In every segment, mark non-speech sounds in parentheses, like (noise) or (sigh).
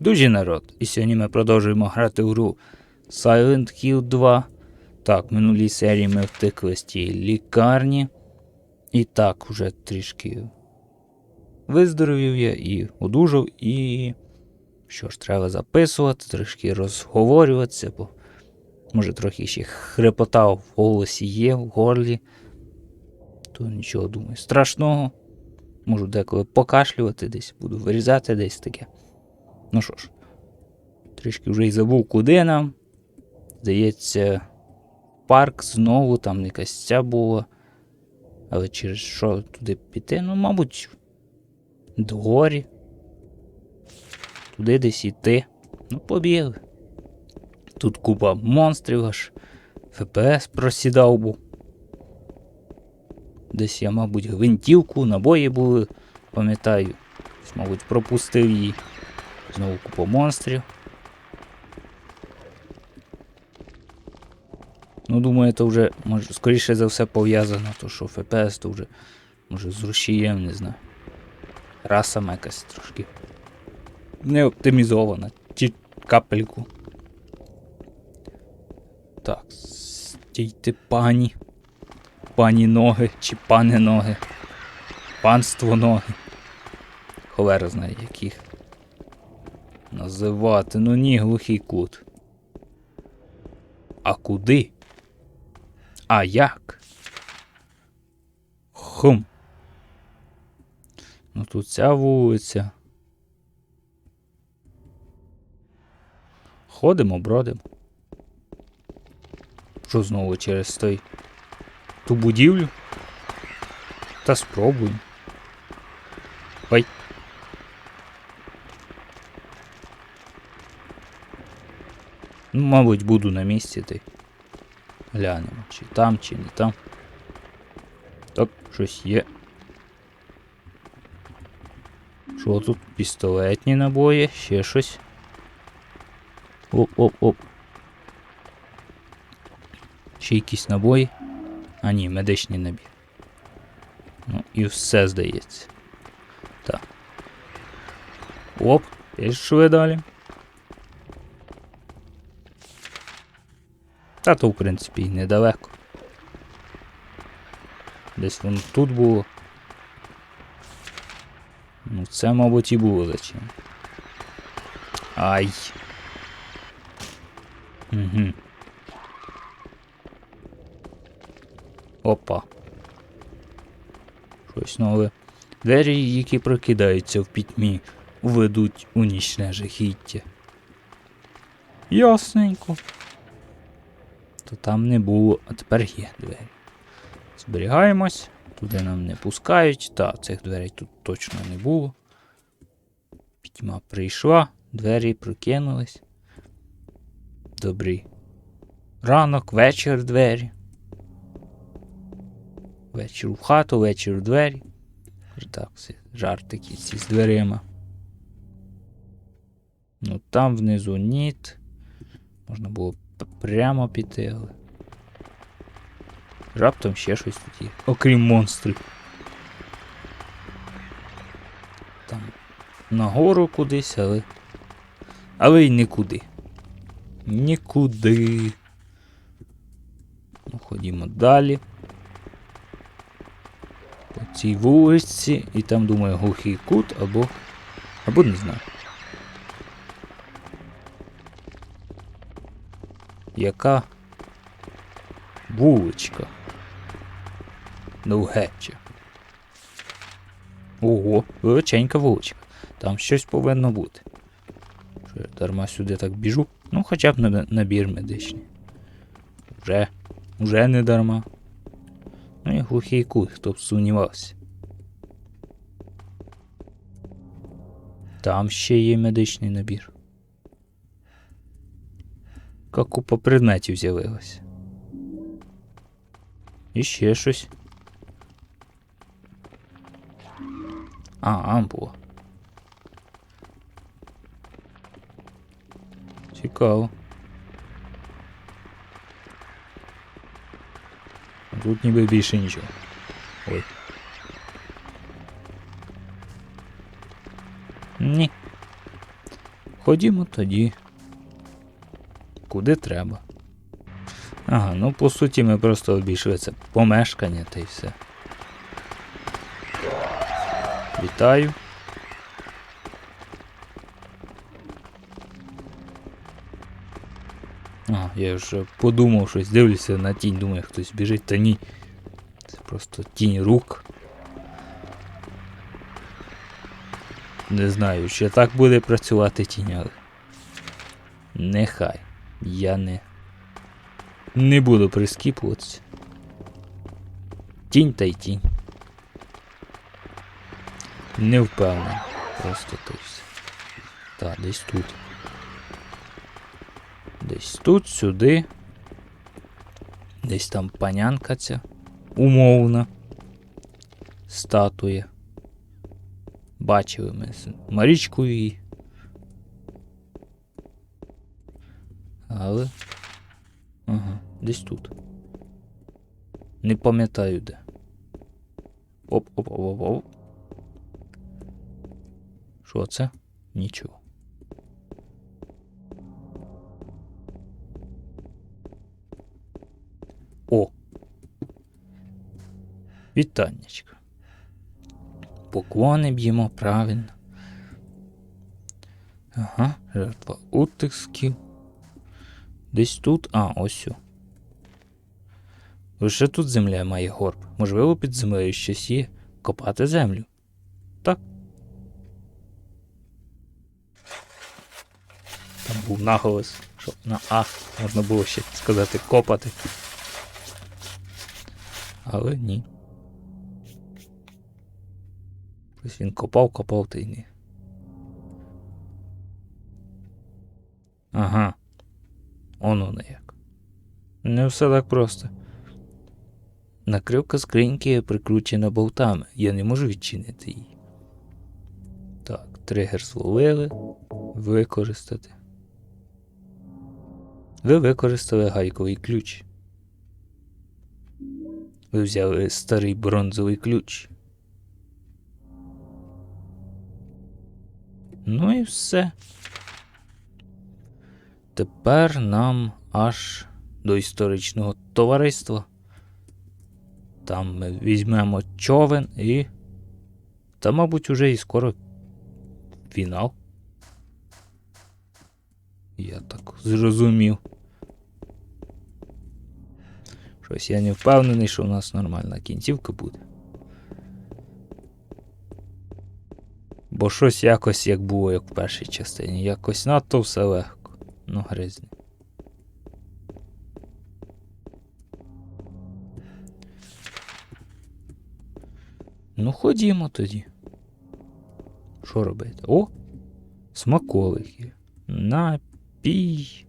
Дуже народ. І сьогодні ми продовжуємо грати в гру Silent Hill 2. Так, в минулій серії ми втекли з тієї лікарні. І так, уже трішки виздоровів я і одужав, і. Що ж, треба записувати, трішки розговорюватися, бо може трохи ще хрепота в голосі є, в горлі. То нічого думаю. Страшного. Можу деколи покашлювати десь, буду вирізати десь таке. Ну що ж, трішки вже й забув, куди нам. Здається, парк знову, там якась ця була. Але через що туди піти? Ну, мабуть, догорі. Туди десь йти. Ну, побігли. Тут купа монстрів аж. ФПС просідав був. Десь я, мабуть, гвинтівку, набої були, пам'ятаю. Мабуть, пропустив її. Знову купа монстрів. Ну, думаю, це вже, може, скоріше за все пов'язано, то що ФПС то вже, може, з рушієм, не знаю. Раса якась трошки. Не оптимізована. Ті капельку. Так, стійте пані. Пані ноги чи пане ноги. Панство ноги. Холера знає, яких називати. Ну ні, глухий кут. А куди? А як? Хм. Ну тут ця вулиця. Ходимо, бродимо. Що знову через той ту будівлю? Та спробуємо. Ну, мабуть, буду на місці ти. Глянемо, чи там, чи не там. Так, щось є. Що тут? Пістолетні набої, ще щось. Оп-оп-оп. Ще якісь набої. А ні, медичний набір. Ну і все здається. Так. Оп, пішли далі. Та то, в принципі, недалеко. Десь воно тут було. Ну, це, мабуть, і було зачем. Ай. Угу. Опа. Щось нове. Двері, які прокидаються в пітьмі, ведуть у нічне жахіття. Ясненько. То там не було, а тепер є двері. Зберігаємось. Туди нам не пускають. Та, цих дверей тут точно не було. Пітьма прийшла, двері прокинулись. Добрий. Ранок, вечір двері. Вечір в хату, вечір в двері. Так, жартики ці з дверима. Ну там внизу ніт. Можна було прямо піти, але. Раптом ще щось тут є. Окрім монстрів. Там нагору кудись, але. Але й нікуди. Нікуди. Ну, ходімо далі. По цій вулиці, і там, думаю, глухий кут або. або не знаю. Яка вуличка? Довгеча. Ого, величенька вуличка. Там щось повинно бути. Що я дарма сюди так біжу? Ну, хоча б на набір медичний. Вже, вже не дарма. Ну і глухий кут, хто б сумнівався. Там ще є медичний набір. Яка купа предметів з'явилася. І ще щось. А, ампула. Цікаво. Тут ніби більше нічого. Ой. Ні. Ходімо тоді. Куди треба. Ага, ну по суті ми просто обійшли це помешкання та й все. Вітаю. А, я вже подумав щось, дивлюся на тінь, думаю, хтось біжить, та ні. Це просто тінь рук. Не знаю, чи так буде працювати тінь, але. Нехай. Я не. Не буду прискіпуватися. Тінь та й тінь. Не впевнений. Просто то й все. Так, десь тут. Десь тут, сюди. Десь там панянка ця. Умовна. Статуя. Бачили ми з Марічкою її. Але. Ага, десь тут. Не пам'ятаю де. Оп, оп, оп, оп, оп. Що це? Нічого. О. Вітаннячка. Поклони б'ємо правильно. Ага, жертва утисків. Десь тут. А, ось. Лише тут земля має горб. Можливо, під землею щось є. Копати землю. Так. Там був наголос, що на А можна було ще сказати копати. Але ні. Ось він копав, копав та й ні. Ага. Оно не як. Не все так просто. Накривка скриньки прикручена болтами. Я не можу відчинити її. Так, тригер зловили. Використати. Ви використали гайковий ключ. Ви взяли старий бронзовий ключ. Ну і все. Тепер нам аж до історичного товариства. Там ми візьмемо човен і. Та, мабуть, уже і скоро фінал. Я так зрозумів. Щось я не впевнений, що у нас нормальна кінцівка буде. Бо щось якось як було, як в першій частині. Якось надто все легко. Ну, гризні. Ну, ходімо тоді. Що робити? О! Смаколики. Напій.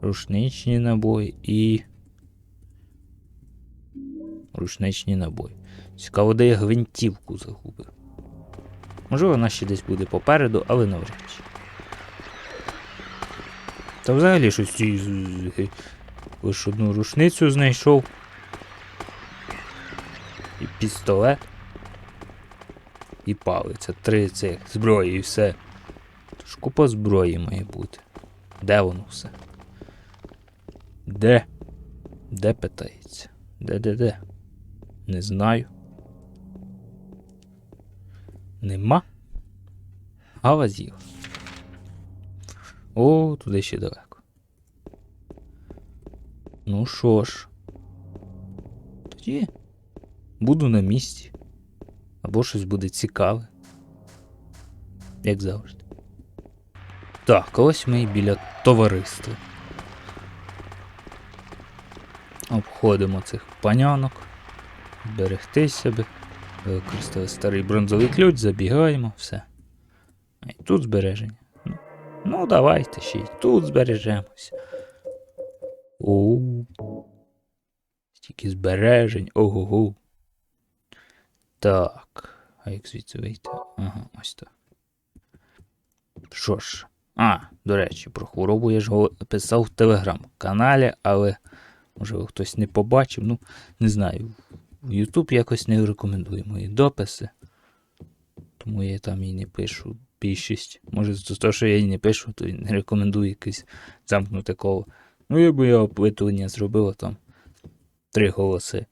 Рушничні набої і. Рушничні набої. Цікаво, де я гвинтівку загубив. Можливо, вона ще десь буде попереду, але навряд чи. Та взагалі щось лише одну рушницю знайшов. І пістолет. І палиця. Три цих зброї і все. Тож купа зброї має бути. Де воно все? Де? Де питається? Де де де? Не знаю. Нема? А вазів. О, туди ще далеко. Ну що ж. Тоді буду на місці. Або щось буде цікаве. Як завжди. Так, ось ми і біля товариства. Обходимо цих панянок. Берегти себе. Використали старий бронзовий ключ, забігаємо, все. І тут збереження. Ну, давайте ще й тут збережемося. О. Стільки збережень. Ого-го. Так. А як звідси вийти? Ага, ось так. Що ж. А, до речі, про хворобу я ж писав в телеграм-каналі, але можливо хтось не побачив. Ну, не знаю. В YouTube якось не рекомендує мої дописи. Тому я там і не пишу більшість. Може, за те, що я їй не пишу, то не рекомендую якесь замкнуте коло. Ну, якби я опитування зробила там три голоси.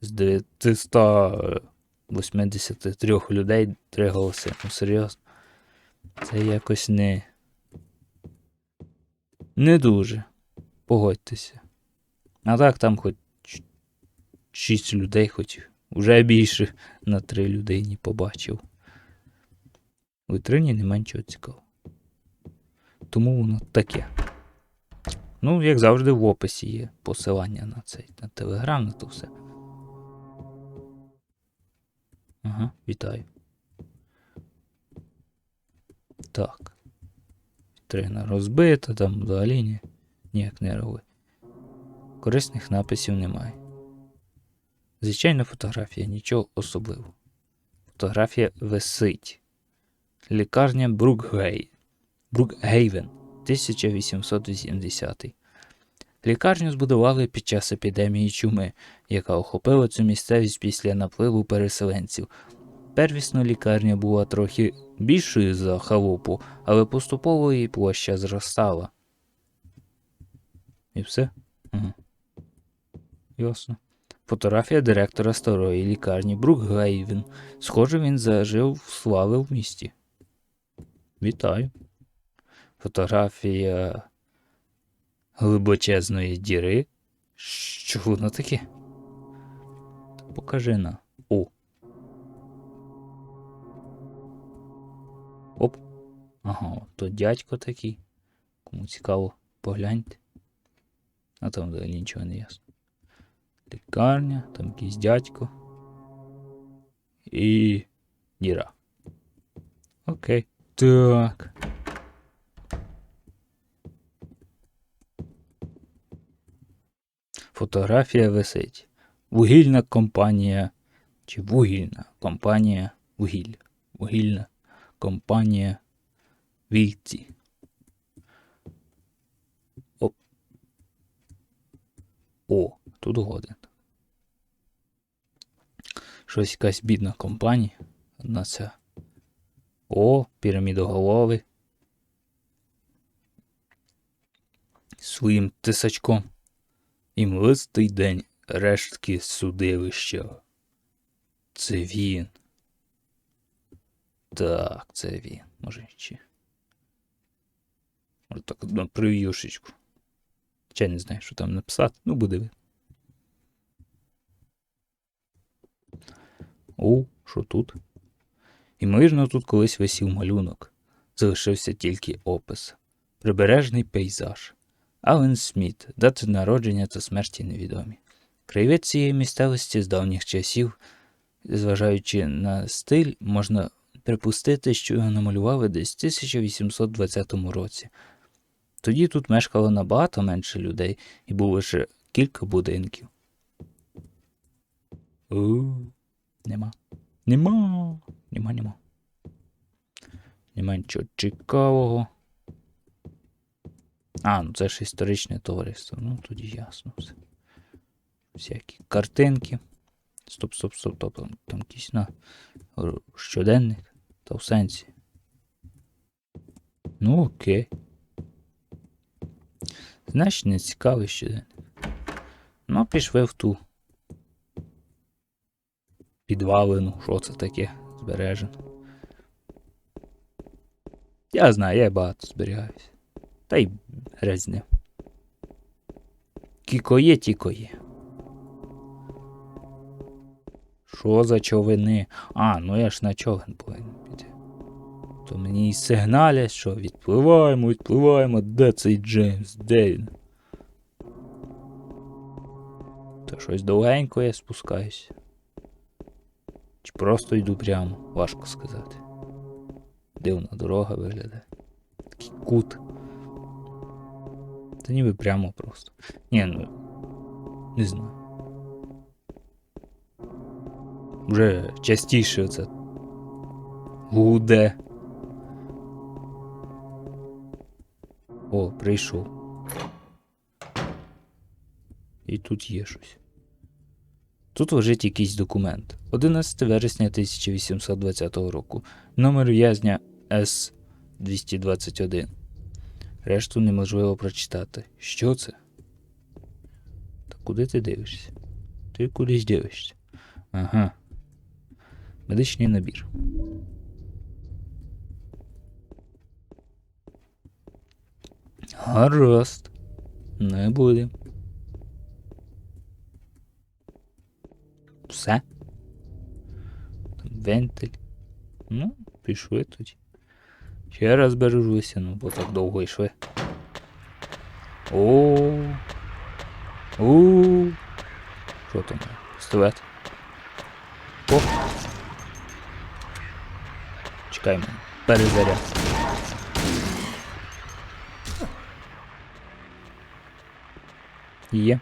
З 983 людей три голоси. Ну, серйозно. Це якось не. Не дуже. Погодьтеся. А так там хоч 6 людей, хоч вже більше на три людині побачив. У вітрині нема нічого цікавого. Тому воно таке. Ну, як завжди, в описі є посилання на цей, на телеграм, на то все. Ага, вітаю. Так. Вітрина розбита, там взагалі ні, ніяк не реагує. Корисних написів немає. Звичайна фотографія, нічого особливого. Фотографія висить. Лікарня Брукгей. Брукгейвен, 1880. Лікарню збудували під час епідемії чуми, яка охопила цю місцевість після напливу переселенців. Первісно лікарня була трохи більшою за халупу, але поступово її площа зростала. І все? Угу. Ясно. Фотографія директора старої лікарні Брукгейвен. Схоже, він зажив слави в місті. Вітаю. Фотографія глибочезної діри. Що воно таке? Покажи на. О. Оп. Ага, то дядько такий. Кому цікаво, погляньте. А там взагалі нічого не ясно. Лікарня, там якийсь дядько. І. діра. Окей. Так. Фотографія висить. Вугільна компанія. Чи вугільна компанія вугілля. Вугільна компанія Вільці. Оп. О, тут годен. Щось якась бідна компанія. Одна ця. О, пірамідоголови. Своїм тисачком. І млистий день рештки судилища. Це він. Так, це він. Може чи. Може так на прев'юшечку. Ще не знаю, що там написати. Ну, буде ви. О, що тут? Імовірно, тут колись висів малюнок. Залишився тільки опис. Прибережний пейзаж. Ален Сміт, дати народження та смерті невідомі. Краєвид цієї місцевості з давніх часів, зважаючи на стиль, можна припустити, що його намалювали десь в 1820 році. Тоді тут мешкало набагато менше людей і було лише кілька будинків. У, нема. Нема. Нема, нема. Нема нічого цікавого. А, ну це ж історичне товариство. Ну тоді ясно все. Всякі картинки. Стоп, стоп, стоп, стоп. Там, там якийсь на щоденник. Та в сенсі. Ну окей. Значить, не цікавий щоденник. Ну, пішли в ту. Підвалину, що це таке збережено. Я знаю, я багато зберігаюся. Та й резне. Кіко є. Що за човени? А, ну я ж на човен повинен піти. То мені і сигналять, що відпливаємо, відпливаємо, де цей Джеймс, де він? Та щось довгенько я спускаюся. Просто йду прямо, важко сказати. Дивна дорога виглядає. Такий кут. Та ніби прямо просто. Ні, ну. Не знаю. Вже частіше це гуде. О, прийшов. І тут є щось. Тут лежить якийсь документ. 11 вересня 1820 року. Номер в'язня С-221. Решту неможливо прочитати. Що це? Та куди ти дивишся? Ти кудись дивишся. Ага. Медичний набір. Гаразд. Не буде. Все. Вентиль. Ну, пішли тоді. Ще раз бережуся, ну, бо так довго йшли. О. У. Що там? Пістолет. О. Чекай мене. Перезаряд. Є.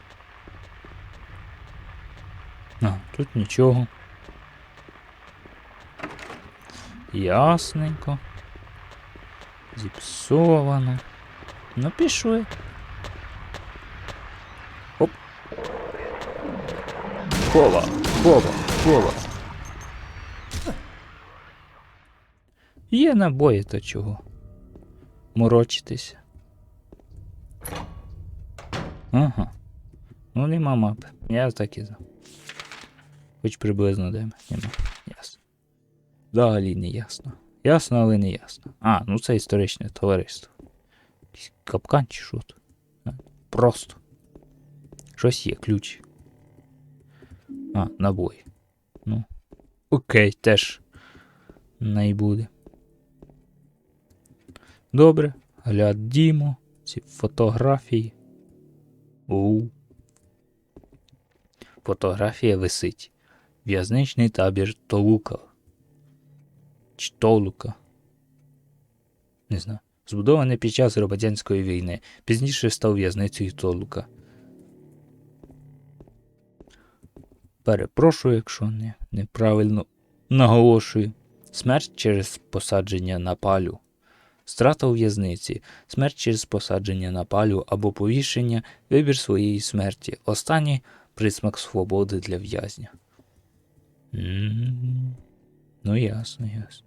А, тут нічого. Ясненько. Зіпсовано. Ну, пішли. Оп. Хова, хова, хова. Є набої, то чого? Морочитися. Ага. Ну, нема мапи. Я так і знав. Хоч приблизно де ми. Нема. Ясно. Взагалі не ясно. Ясно, але не ясно. А, ну це історичне товариство. Якийсь капкан чи що тут? Просто. Щось є, ключ. А, набої. Ну. Окей, теж. Не буде. Добре. Глядімо. Ці фотографії. У. Фотографія висить. В'язничний табір Толука. Чи Толука. Не знаю. Збудований під час громадянської війни. Пізніше став в'язницею Толука. Перепрошую, якщо не, неправильно наголошую. Смерть через посадження на палю. Страта у в'язниці, смерть через посадження на палю або повішення, вибір своєї смерті. Останній присмак свободи для в'язня. М, Ну, ясно, ясно.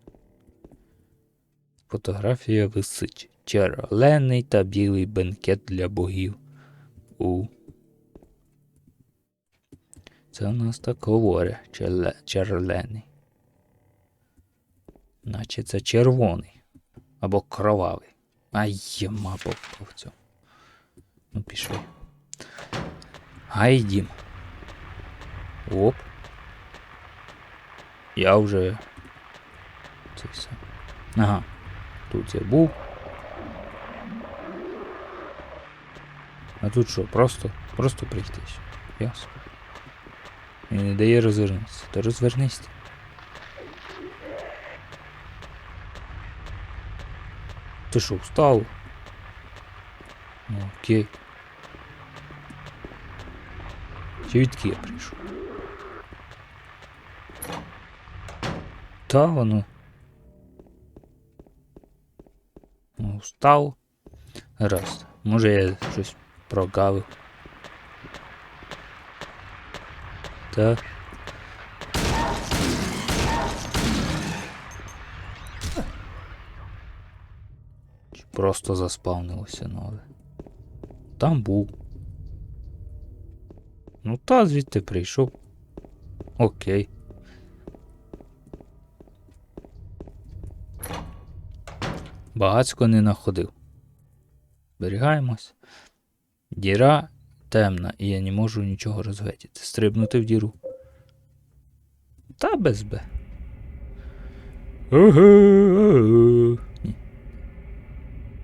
Фотографія висить. Черлений та білий бенкет для богів. У. Це у нас так говорить. Черле, черлений. Наче це червоний. Або кровавий. Ай, є мапа в цьому. Ну, пішли. Гайдім. Оп. Я вже. Це все. Ага. Тут я був. А тут що, просто, просто прийти. Ясно. І не дає розвернутися. То розвернись. ти. Що, встав? Ну, окей. Звідки я прийшов? Та воно. Встав. Раз. Може я щось прогавив. Так. Чи просто заспавнилося нове. Там був. Ну та звідти прийшов. Окей. Багацько не находив. Берігаємось. Діра темна, і я не можу нічого розгледіти. Стрибнути в діру. Та без Б. Ні.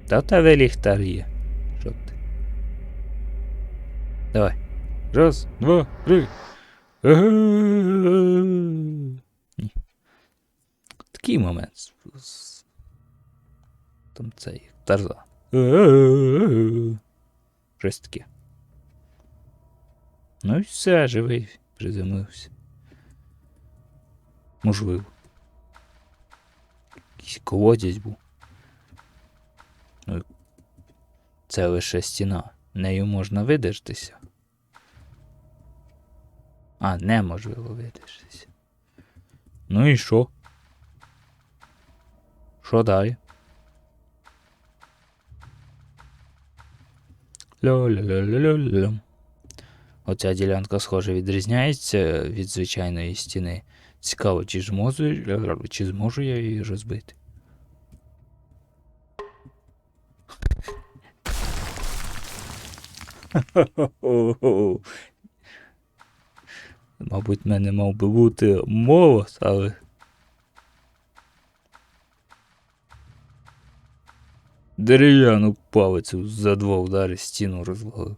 Та тебе ліхтар є. Що ти? Давай. Раз, два, три. Ні. Такий момент. Там цей тарза. Щось таке. Ну і все, живий, приземлився. Можливо. Якийсь колодязь був. Ну, це лише стіна. Нею можна видертися. А, неможливо видертися. Ну і що? Що далі? Ля-ля-ля-ля-ля-ля. Оця ділянка, схоже, відрізняється від звичайної стіни. Цікаво, чи зможу, чи зможу я її розбити. (laughs) Мабуть, в мене мав би бути молот, але. Дерев'яну палицю за два удари стіну розвалив.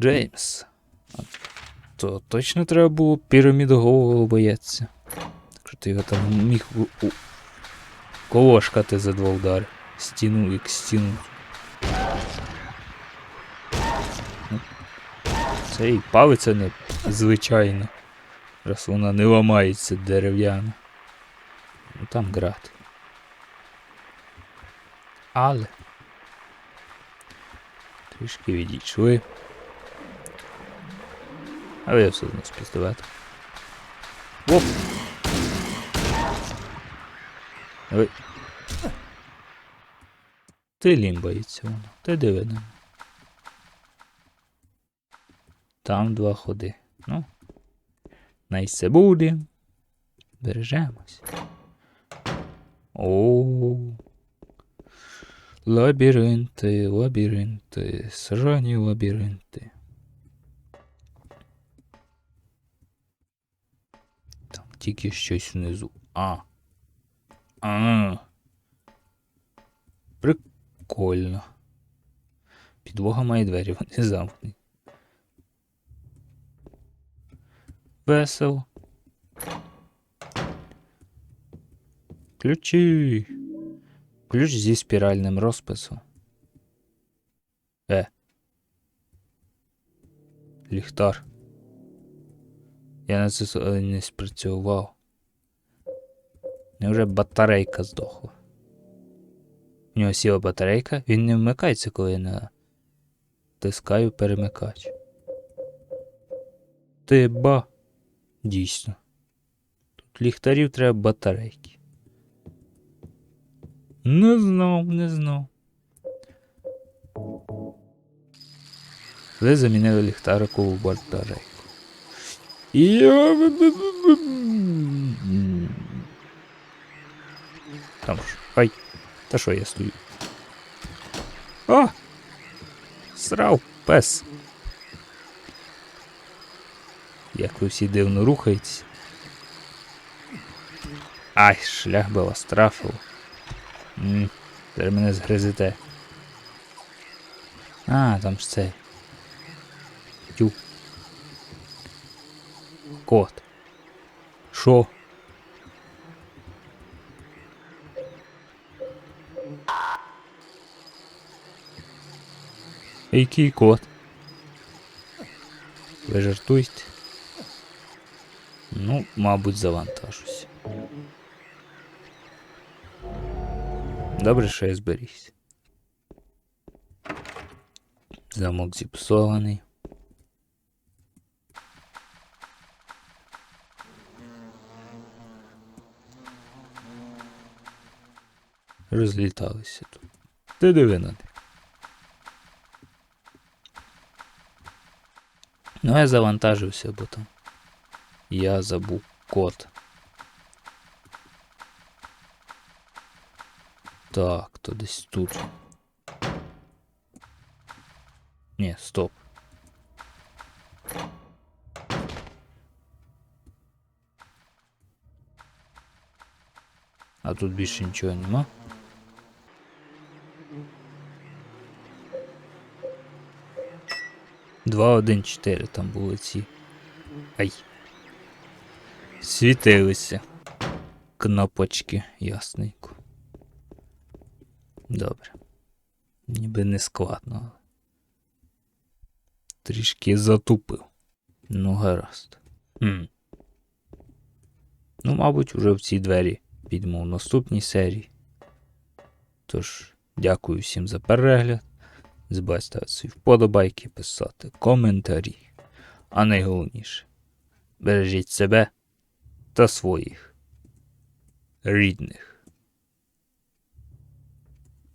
Джеймс. То точно треба було пірамідоголового боятися. Так що ти його там міг колошкати за два удари. Стіну як стіну. Ну, Це і палиця не звичайна. Раз вона не ламається дерев'яна. Ну там грати. Але. Трішки відійшли. Але я все одно з пістолетом. Оп! Ой. Ти лім боїться воно. Ти диви. Там два ходи. Ну. Найсе буде. Бережемось. О. Лабіринти, лабіринти, срані лабіринти. Там тільки щось внизу. А. А. Прикольно. Підлога має двері, вони замкнені. Весело. Ключі. Ключ зі спіральним розписом. Е. Ліхтар. Я на це не спрацював. Невже батарейка здохла? У нього сіла батарейка, він не вмикається, коли я натискаю перемикач. Ти ба. Дійсно. Тут ліхтарів треба батарейки. Не знав, не знав. Ви замінили ліхтарику в батарейку. Я... Там ж. Ай. Та що я стою? О! Срав, пес. Як ви всі дивно рухаєтесь. Ай, шлях би вас трафив. М, Тепер мене згризете. А, там ж цей. Тю. Кот. Шо? Який кот? Ви жартуєте? Ну, мабуть, завантажусь. Добре, що я зберігся. Замок зіпсований. Розліталися тут. Ти диви на них. Ну, я завантажився, бо там. Я забув код. Так, то десь тут. Ні, стоп. А тут більше нічого нема. Два, один, чотири там були ці. Ай. Світилися. Кнопочки, ясненько. Добре. Ніби не складно. але Трішки затупив. Ну, гаразд. Хм. Ну, мабуть, уже в ці двері підемо в наступній серії. Тож, дякую всім за перегляд. Не забувайте ставити свої вподобайки, писати коментарі. А найголовніше, бережіть себе та своїх. рідних.